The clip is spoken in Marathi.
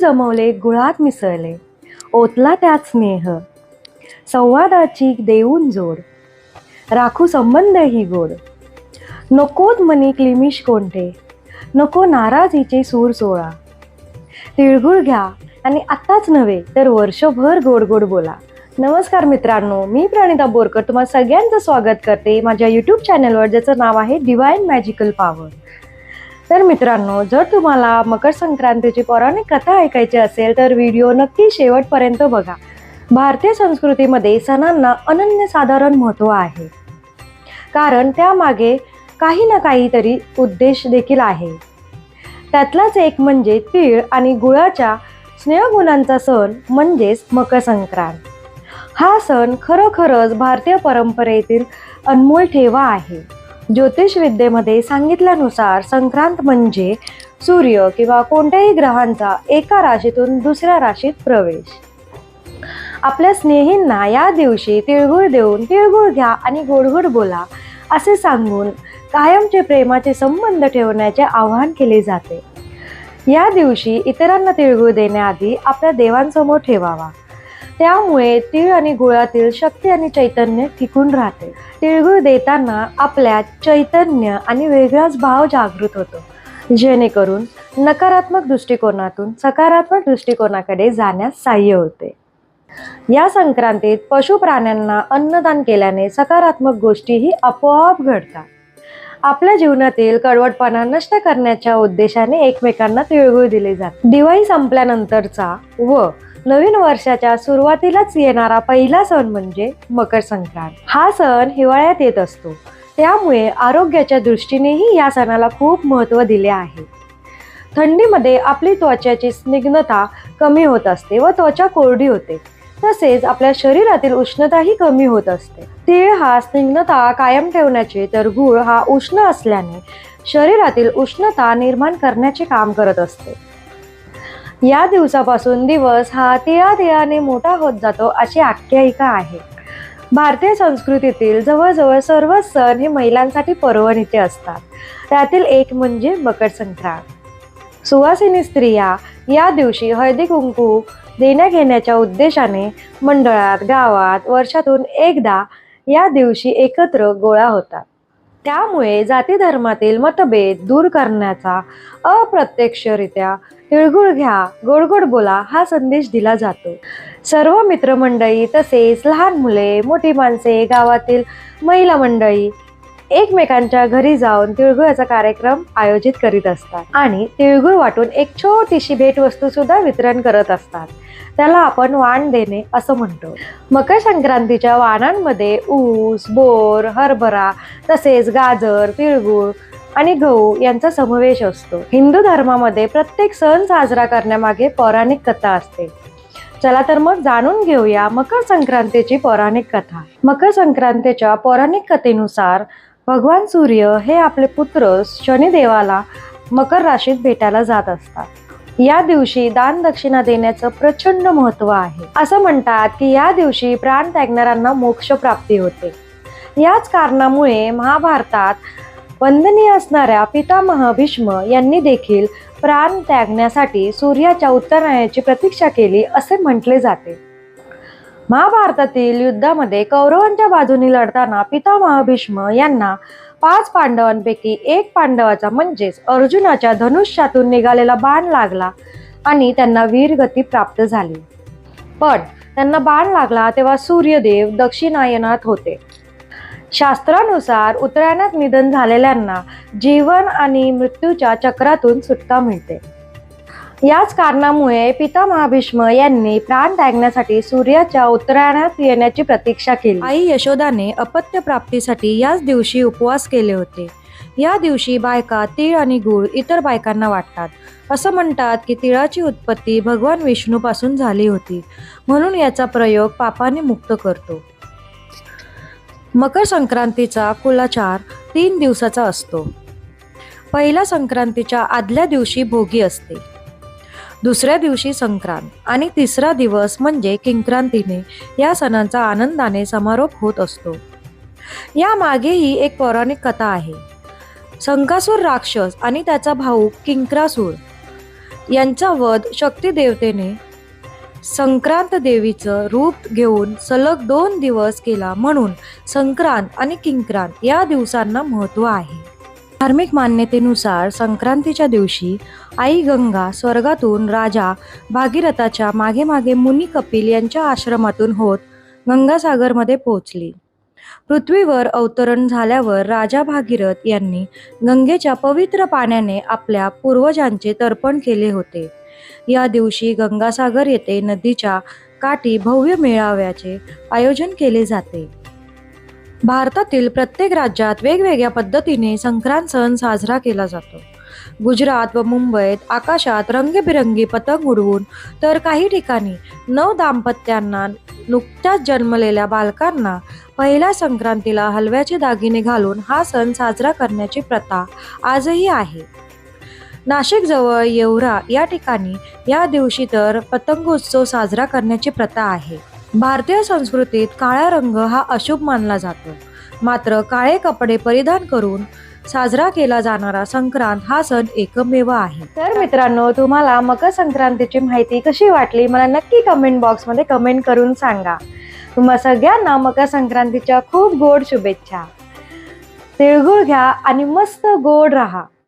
जमवले गुळात मिसळले. ओतला त्यात स्नेह. संवादाची देऊन जोड. राखू संबंध ही गोड. नकोत मनी क्लिमिश कोणते? नको नाराजीचे सूर सोळा. तिळगुळ घ्या आणि आत्ताच नव्हे तर वर्षभर गोड गोड बोला. नमस्कार मित्रांनो मी प्रणिता बोरकर. तुम्हाला सगळ्यांचं स्वागत करते. माझ्या यूट्यूब चॅनलवर ज्याचं नाव आहे डिवाइन मॅजिकल पॉवर तर मित्रांनो जर तुम्हाला मकर संक्रांतीची पौराणिक कथा ऐकायची असेल तर व्हिडिओ नक्की शेवटपर्यंत बघा. भारतीय संस्कृतीमध्ये सणांना अनन्यसाधारण महत्त्व आहे. कारण त्यामागे काही ना काहीतरी उद्देश देखील आहे. त्यातलाच एक म्हणजे तीळ आणि गुळाच्या स्नेहगुणांचा सण म्हणजेच मकर संक्रांत हा सण खरोखरच भारतीय परंपरेतील अनमोल ठेवा आहे. ज्योतिषविद्येमध्ये सांगितल्यानुसार संक्रांत म्हणजे सूर्य किंवा कोणत्याही ग्रहांचा एका राशीतून दुसऱ्या राशीत प्रवेश. आपल्या स्नेहींना या दिवशी तिळगुळ देऊन तिळगुळ घ्या आणि गोडगोड बोला असे सांगून कायमचे प्रेमाचे संबंध ठेवण्याचे आवाहन केले जाते. या दिवशी इतरांना तिळगुळ देण्याआधी आपल्या देवांसमोर ठेवावा. त्यामुळे तीळ आणि गुळातील शक्ती आणि चैतन्य टिकून राहते. तिळगुळ देताना आपल्यात चैतन्य आणि वेगळाच भाव जागृत होतो. जेणेकरून नकारात्मक दृष्टिकोनातून सकारात्मक दृष्टिकोनाकडे जाण्यास सहाय्य होते. या संक्रांतीत पशु प्राण्यांना अन्नदान केल्याने सकारात्मक गोष्टीही आपोआप घडतात. आपल्या जीवनातील कडवटपणा नष्ट करण्याच्या उद्देशाने एकमेकांना तिळगुळ दिले जाते. दिवाळी संपल्यानंतरचा व नवीन वर्षाच्या सुरुवातीलाच येणारा पहिला सण म्हणजे मकर संक्रांत. हा सण हिवाळ्यात येत असतो. त्यामुळे आरोग्याच्या दृष्टीनेही या सणाला खूप महत्त्व दिले आहे. थंडीमध्ये आपली त्वचाची स्निग्धता कमी होत असते व त्वचा कोरडी होते. तसेच आपल्या शरीरातील उष्णताही कमी होत असते. तीळ हा स्निग्धता कायम ठेवण्याचे तर गुळ हा उष्ण असल्याने शरीरातील उष्णता निर्माण करण्याचे काम करत असते. या दिवसापासून दिवस हा तिळातिळाने मोठा होत जातो अशी आख्यायिका आहे. भारतीय संस्कृतीतील जवळजवळ सर्व सण हे महिलांसाठी पर्वणीचे असतात. त्यातील एक म्हणजे मकर संक्रांत. सुवासिनी स्त्रिया या दिवशी हळदी कुंकू देण्या घेण्याच्या उद्देशाने मंडळात गावात वर्षातून एकदा या दिवशी एकत्र गोळा होतात. त्यामुळे जाती धर्मातील मतभेद दूर करण्याचा अप्रत्यक्षरित्या तिळगुळ घ्या गोडगोड बोला हा संदेश दिला जातो. सर्व मित्रमंडळी तसेच लहान मुले मोठी माणसे गावातील महिला मंडळी एकमेकांच्या घरी जाऊन तिळगुळाचा कार्यक्रम आयोजित करीत असतात. आणि तिळगुळ वाटून एक छोटीशी भेटवस्तू सुद्धा वितरण करत असतात. त्याला आपण वाण देणे असं म्हणतो. मकर संक्रांतीच्या वाणांमध्ये ऊस बोर हरभरा तसेच गाजर तिळगुळ आणि गहू यांचा समावेश असतो. हिंदू धर्मामध्ये प्रत्येक सण साजरा करण्यामागे पौराणिक कथा असते. चला तर मग जाणून घेऊया मकर संक्रांतीची पौराणिक कथा. मकर संक्रांतीच्या पौराणिक कथेनुसार भगवान सूर्य हे आपले पुत्र शनिदेवाला मकर राशीत भेटायला जात असतात. या दिवशी दान दक्षिणा देण्याचं प्रचंड महत्त्व आहे. असं म्हणतात की या दिवशी प्राण त्यागणाऱ्यांना मोक्ष प्राप्ती होते. याच कारणामुळे महाभारतात वंदनीय असणाऱ्या पितामह भीष्म यांनी देखील प्राण त्यागण्यासाठी सूर्याच्या उत्तरायणाची प्रतीक्षा केली असे म्हटले जाते. महाभारतातील युद्धामध्ये कौरवांच्या बाजूने लढताना पितामह भीष्म यांना पाच पांडवांपैकी एक पांडवाचा म्हणजेच अर्जुनाच्या धनुष्यातून निघालेला बाण लागला आणि त्यांना वीरगती प्राप्त झाली. पण त्यांना बाण लागला तेव्हा सूर्यदेव दक्षिणायनात होते. शास्त्रानुसार उत्तरायणात निधन झालेल्यांना जीवन आणि मृत्यूच्या चक्रातून सुटका मिळते. याच कारणामुळे पितामहा भीष्म यांनी प्राण त्यागण्यासाठी सूर्याच्या उत्तरायणात येण्याची प्रतीक्षा केली. आई यशोदाने अपत्य प्राप्तीसाठी याच दिवशी उपवास केले होते. या दिवशी बायका तीळ आणि गूळ इतर बायकांना वाटतात. असं म्हणतात की तिळाची उत्पत्ती भगवान विष्णूपासून झाली होती. म्हणून याचा प्रयोग पापाने मुक्त करतो. मकर संक्रांतीचा कुलाचार तीन दिवसाचा असतो. पहिल्या संक्रांतीच्या आदल्या दिवशी भोगी असते. दुसऱ्या दिवशी संक्रांत. आणि तिसरा दिवस म्हणजे किंक्रांतीने. या सणांचा आनंदाने समारोप होत असतो. या मागेही एक पौराणिक कथा आहे. संकासूर राक्षस आणि त्याचा भाऊ किंक्रासूर यांचा वध शक्ती देवतेने संक्रांत देवीचं रूप घेऊन सलग दोन दिवस केला म्हणून संक्रांत आणि किंक्रांत या दिवसांना महत्त्व आहे. धार्मिक मान्यतेनुसार संक्रांतीच्या दिवशी आई गंगा स्वर्गातून राजा भागीरथाच्या मागे मागे मुनी कपिल यांच्या आश्रमातून होत गंगासागरमध्ये पोहोचली. पृथ्वीवर अवतरण झाल्यावर राजा भागीरथ यांनी गंगेच्या पवित्र पाण्याने आपल्या पूर्वजांचे तर्पण केले होते. या दिवशी गंगासागर येथे नदीच्या काठी भव्य मेळाव्याचे आयोजन केले जाते. भारतातील प्रत्येक राज्यात वेगवेगळ्या पद्धतीने संक्रांत सण साजरा केला जातो. गुजरात व मुंबईत आकाशात रंगीबिरंगी पतंग उडवून तर काही ठिकाणी नव दाम्पत्यांना नुकत्याच जन्मलेल्या बालकांना पहिल्या संक्रांतीला हलव्याचे दागिने घालून हा सण साजरा करण्याची प्रथा आजही आहे. नाशिकजवळ येवरा या ठिकाणी या दिवशी तर पतंगोत्सव साजरा करण्याची प्रथा आहे. भारतीय संस्कृतीत काळा रंग हा अशुभ मानला जातो. मात्र काळे कपडे परिधान करून साजरा केला जाणारा संक्रांत हा सण एकमेव आहे. तर मित्रांनो तुम्हाला मकर संक्रांतीची माहिती कशी वाटली? मला नक्की कमेंट बॉक्समध्ये कमेंट करून सांगा. तुम्हा सगळ्यांना मकर संक्रांतीच्या खूप गोड शुभेच्छा. तिळगुळ घ्या आणि मस्त गोड राहा.